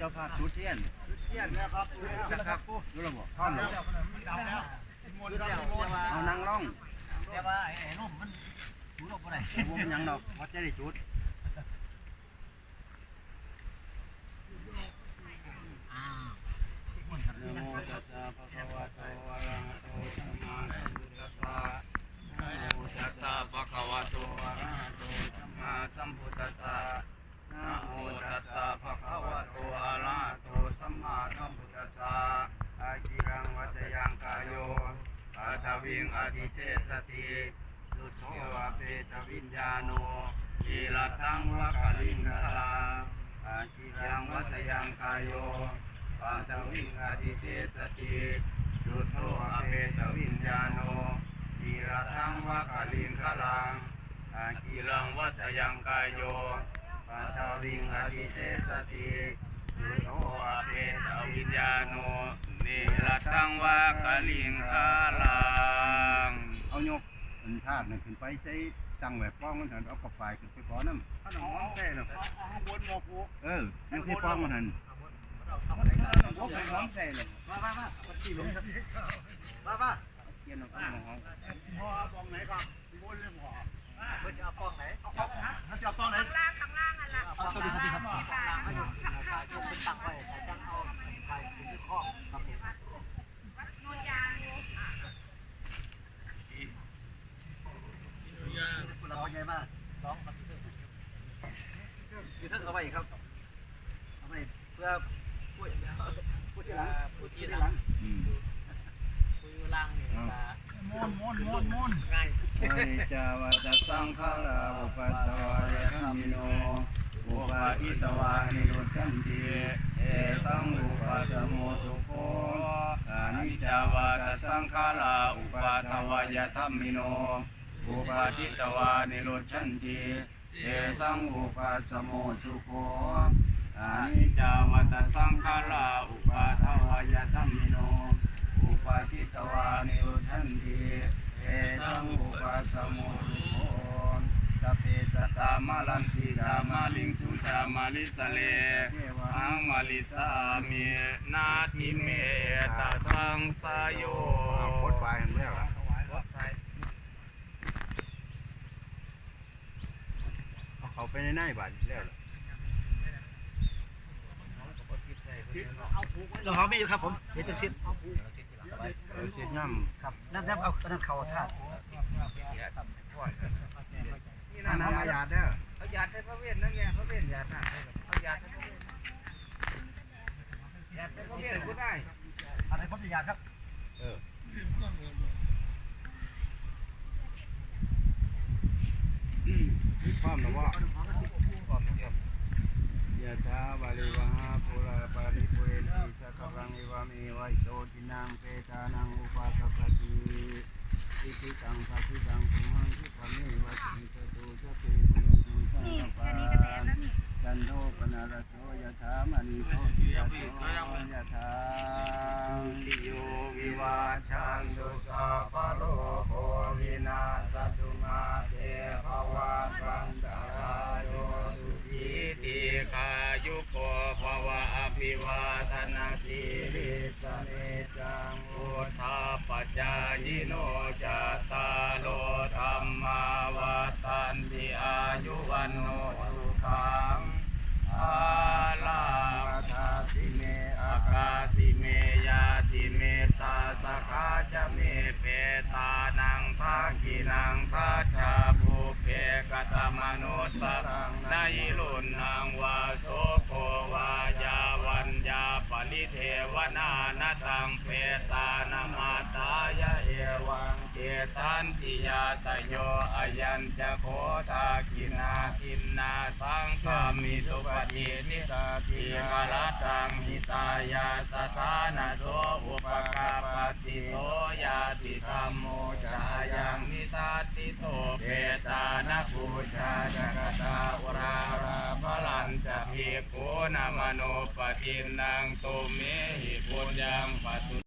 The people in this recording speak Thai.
เจ้าภาพชุดเทียนชุดเทียนนะครับนะครับดูระบบท่อมแล้วมดแล้วมดแล้วเอานางร่องแต่ว่าไอ้นุ่มมันถูลงไปไหนผมเป็นยังดอกวัดจะได้ชุดอ้าวนะโมตัสสะภะคะจะโตอะระหะโตสัมมาสัมพุทธัสสะนะโมตัสสะภะคะวะโตอะระหะโตสัมมาสัมพุทธัสสะนะโมตัสสะภะคะวะโตอะระหะโตสัมมาสัมพุทธัสสะอาจิรังวัจยังกายโยอาท วิงอธิเจสติสุทโธวะเปตวิญญาโนอีละทังวะกลิงคลาอาจิรังวัจยังกายโยปาตวิงอาทิเตสติสุโธอเปตวิญญาโนทีระทังวะกลิงคลังอากีรังวัตยังกายโยปาตวิงอาทิเตสติสุโธอเปตวิญญาโนนิระทังวะกลิงคลา ยกอันธาตุนั่นขึ้นไปใช้ตังแบบป้องมันหันเอากระปายขึ้นไปก่อนน้ำถ้าหนองแท้เนาะข้างบนหมอปูเออนั่ที่ป้องมันหันเอาไปไหนกันโอ้เป็นน้องใส่เลยมามามาขี่ลงมามาเกียนอาของหมอบองไหนครับบนเลยหอเพื่อจะเอาปองไหนเอาปองนะถ้าจะเอาปองไหนข้างล่างข้างล่างอะไรล่ะเอาสวัสดีครับที่บ้านให้ยกยกเป็นตังไว้ใส่จังเอาไปถึงข้อครับผม โนนยางอยู่ เราใหญ่มากสองครับอยู่ทั้งเอาไว้ครับเอาไว้เพื่อพูดพูดที่หลังพูดที่หลังอืมคุยล่างนี่มอนมอนมอนมอนง่ายปริจาวัตสังขาราอุปัตตวายธรรมิโนอุปาอิตวานิโรธันติเอสังอุปัสสโมสุโคอานิจจาวัตสังขาราอุปัตตวายธรรมิโนอุปาทิตวานิโรธันติ เอสังอุปัสสโมสุโคอานิจจาวัตสังขาราอุปัตตวายธรรมิโน อุปาทิตวานิโรธันติเอตังอุปัสสโมสุโขสเพสัตตามาลันติกามาลิงสุจามาลิสเลอังมาลิสามีนาทิเมตสังสายโยพดไปเห็นไหมล่ะเขา ไปในหน้าบ้านแล้วเราเขาไม่อยู่ครับผมเดี๋ยวจะสิ้นเออเจ็ดน้ำครับนั่นนั่นเอานั่นเขาท่านี่น้ำมายาเด้อเอายาใช้พระเวทนั่นไงพระเวทยาหนักเอายาใช้พระเวทยาใช้พระเวทก็ได้อะไรผมจะยาครับพร้อม แล้วว่ายะถาวาลิวหาปุราปาริปุเรนติสักกังอิวามีวัยโตทินังเปตานังอุปาสปติอิติตังสัพพิตังตุหังคิปะเมวัจิตตุสะเปเตตุสังนี่กปานจันโทปนารโสยะถามณีโสติยะโสยะถาติโยวิวาชันตุสัพพะโลกโควินาเตภวัตันตรายโยสุขีติขายุ โกภวะอภิวาทนาสีลิสเนจังอุทาปจายโนจัตตาโลธรรมาวัตันติอายุวันโนสุขังอาลาทาสิเมอากาสิเมยาติเมตาสกาจะเมเปตานังภากินังภาชาภูเพกตมนุสสังนายลุนนางวา เทวนานตังเปตานมาตายะเอวังเจตันติยาตโยอายัญจะโคตากินาทินนาสังฆามิสุปฏิทิตาทิกาลตังหิตายาสถานาโสอุปกาปติโสยาติธรรมโมจายังนิตาติโตเปตานะปูชาจักตาวรารา พลันจะพิโกนามโนปทินังตุเมหิปุญญังปัสสุ